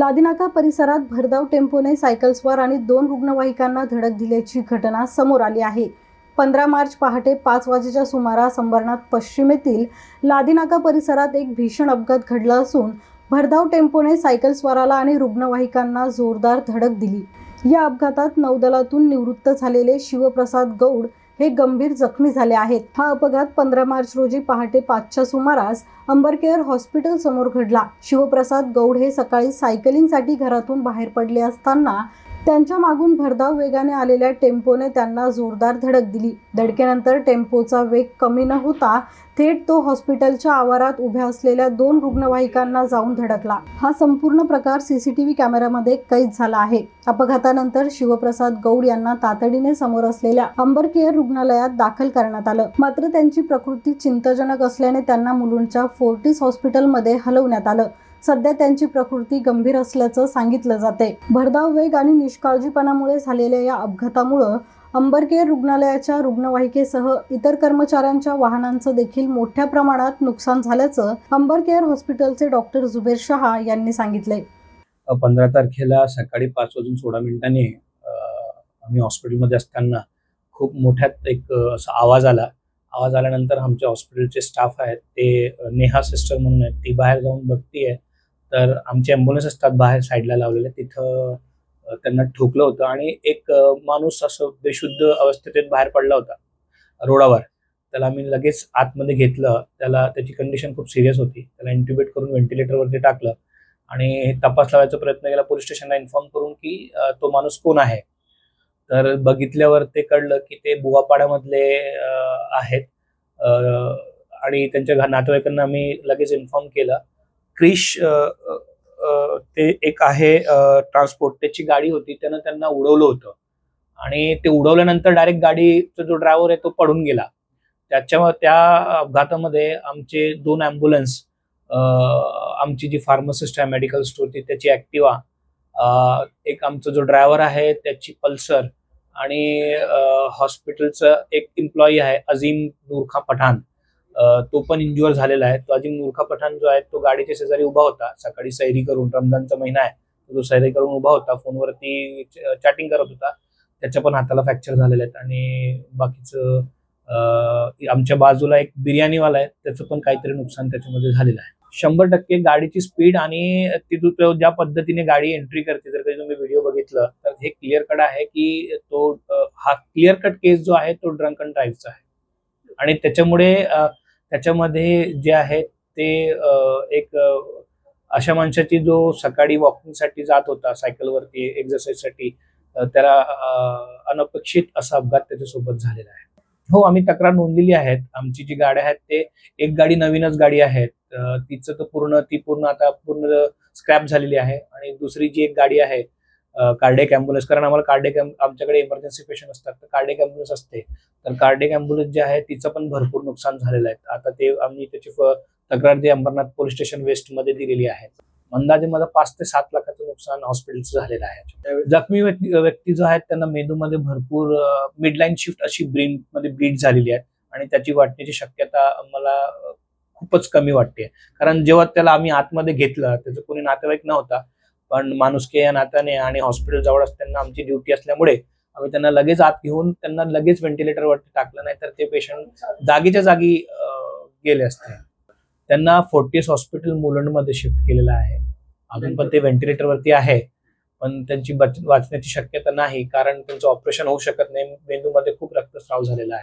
लादीनाका परिसरात भरधाव टेम्पोने सायकलस्वार आणि दोन रुग्णवाहिकांना धडक दिल्याची घटना समोर आली आहे. पंधरा मार्च पहाटे पाच वाजेच्या सुमारास अंबरनाथ पश्चिमेतील लादीनाका परिसरात एक भीषण अपघात घडला असून भरधाव टेम्पोने सायकलस्वाराला आणि रुग्णवाहिकांना जोरदार धडक दिली. या अपघातात नौदलातून निवृत्त झालेले शिवप्रसाद गौड हे गंभीर जखमी झाले आहेत. हा अपघात पंधरा मार्च रोजी पहाटे पाचच्या सुमारास अंबरकेअर हॉस्पिटल समोर घडला. शिवप्रसाद गौड हे सकाळी सायकलिंगसाठी घरातून बाहेर पडले असताना त्यांच्या मागून भरधाव वेगाने आलेल्या टेम्पोने त्यांना जोरदार धडक दिली. धडकेनंतर टेम्पोचा वेग कमी न होता थेट तो हॉस्पिटलच्या आवारात उभ्या असलेल्या दोन रुग्णवाहिकांना जाऊन धडकला. हा संपूर्ण प्रकार सीसीटीव्ही कॅमेऱ्यामध्ये कैद झाला आहे. अपघातानंतर शिवप्रसाद गौड यांना तातडीने समोर असलेल्या अंबरकेअर रुग्णालयात दाखल करण्यात आलं. मात्र त्यांची प्रकृती चिंताजनक असल्याने त्यांना मुलुंडच्या फोर्टिस हॉस्पिटलमध्ये हलवण्यात आलं. सध्या त्यांची प्रकृती गंभीर असल्याचं सांगितलं जाते. भरधाव वेग आणि निष्काळजीपणामुळे झालेल्या या अपघातामुळं अंबरकेअर रुग्णालयाच्या रुग्णवाहिकेसह इतर कर्मचाऱ्यांच्या वाहनांचं देखील मोठ्या प्रमाणात नुकसान झाल्याचं अंबरकेअर हॉस्पिटलचे डॉक्टर जुबेर शहा यांनी सांगितले. पंधरा तारखेला सकाळी पाच वाजून सोळा मिनिटांनी आम्ही हॉस्पिटलमध्ये असताना खूप मोठ्यात एक असा आवाज आला. आवाज आल्यानंतर आमच्या हॉस्पिटलचे स्टाफ आहेत ते नेहा सिस्टर म्हणून आहेत ती बाहेर जाऊन बघतीये. तर आमचे ॲम्ब्युलन्स असतात बाहेर साईडला लावलेले. तिथं त्यांना ठोकलं होतं आणि एक माणूस असं बेशुद्ध अवस्थेत बाहेर पडला होता रोडावर. त्याला आम्ही लगेच आतमध्ये घेतलं. त्याला त्याची कंडिशन खूप सिरियस होती. त्याला इंट्युबेट करून व्हेंटिलेटरवरती टाकलं आणि तपास लावायचा प्रयत्न केला. पोलीस स्टेशनला इन्फॉर्म करून की तो माणूस कोण आहे? तर बघितल्यावर ते कळलं की ते बुवापाड्यामधले आहेत. आणि त्यांच्या घा- नातेवाईकांना आम्ही लगेच इन्फॉर्म केलं. क्रिश ते एक आहे ट्रान्सपोर्ट त्याची गाडी होती त्यानं त्यांना उडवलं होतं. आणि ते उडवल्यानंतर डायरेक्ट गाडीचा जो ड्रायव्हर आहे तो पडून गेला. त्याच्या त्या अपघातामध्ये आमचे दोन ॲम्ब्युलन्स आमची जी फार्मासिस्ट आहे मेडिकल स्टोअरची त्याची ॲक्टिवा एक आमचा जो ड्रायव्हर आहे त्याची पल्सर आणि हॉस्पिटलचं एक एम्प्लॉई आहे अझीम नूरखा पठाण. तो पण इंज्युअर झालेला आहे. तो अझीम मूर्खा पठाण जो आहे तो गाडीच्या शेजारी उभा होता. सकाळी सैरी करून रमजानचा महिना आहे तो सैरी करून उभा होता फोनवरती चॅटिंग करत होता त्याच्या पण हाताला फ्रॅक्चर झालेले आहेत. आणि बाकीचं आमच्या बाजूला एक बिर्याणीवाला आहे त्याचं पण काहीतरी नुकसान त्याच्यामध्ये झालेलं आहे. शंभर टक्के गाडीची स्पीड आणि ती तो ज्या पद्धतीने गाडी एंट्री करते जर कधी तुम्ही व्हिडिओ बघितलं तर हे क्लिअर कट आहे की तो हा क्लिअर कट केस जो आहे तो ड्रंक अँड ड्राईव्हचा आहे. आणि त्याच्यामुळे त्याच्यामध्ये जे आहे ते एक अशा माणसाची जो सकाळी वॉकिंगसाठी जात होता सायकलवरती एक्झरसाईजसाठी त्याला अनपेक्षित असा अपघात त्याच्यासोबत झालेला आहे. हो आम्ही तक्रार नोंदलेली आहेत. आमची जी गाड्या आहेत ते एक गाडी नवीनच गाडी आहे. तिचं तर पूर्ण ती पूर्ण आता पूर्ण स्क्रॅप झालेली आहे आणि दुसरी जी एक गाडी आहे कार्डेक अँब्युलन्स कारण आम्हाला कार्डेक आमच्याकडे इमर्जन्सी पेशंट असतात तर कार्डेक अँब्युलन्स असते. तर कार्डेक अँब्युलन्स जे आहे तिचं पण भरपूर नुकसान झालेलं आहे. आता ते आम्ही त्याची तक्रार जी अंबरनाथ पोलीस स्टेशन वेस्टमध्ये दिलेली आहे. अंदाजे मला पाच ते सात लाखाचं नुकसान हॉस्पिटलचं झालेलं आहे. जखमी व्यक्ती जो आहेत त्यांना मेंदूमध्ये भरपूर मिडलाईन शिफ्ट अशी ब्रेन मध्ये ब्लीड झालेली आहे. आणि त्याची वाटण्याची शक्यता मला खूपच कमी वाटते. कारण जेव्हा त्याला आम्ही आतमध्ये घेतलं त्याचं कोणी नातेवाईक नव्हता पण माणुसकी या नात्याने आणि हॉस्पिटल जवळ असताना आमची ड्युटी असल्यामुळे आम्ही त्यांना लगेच आत घेऊन त्यांना लगेच व्हेंटिलेटरवरती टाकलं नाही तर ते पेशंट जागीच्या जागी गेले असते. त्यांना फोर्टीस हॉस्पिटल मुलंडमध्ये शिफ्ट केलेलं आहे. अजून पण ते व्हेंटिलेटरवरती आहे पण त्यांची वाचण्याची शक्यता नाही कारण त्यांचं ऑपरेशन होऊ शकत नाही. मेंदूमध्ये खूप रक्तस्राव झालेला आहे.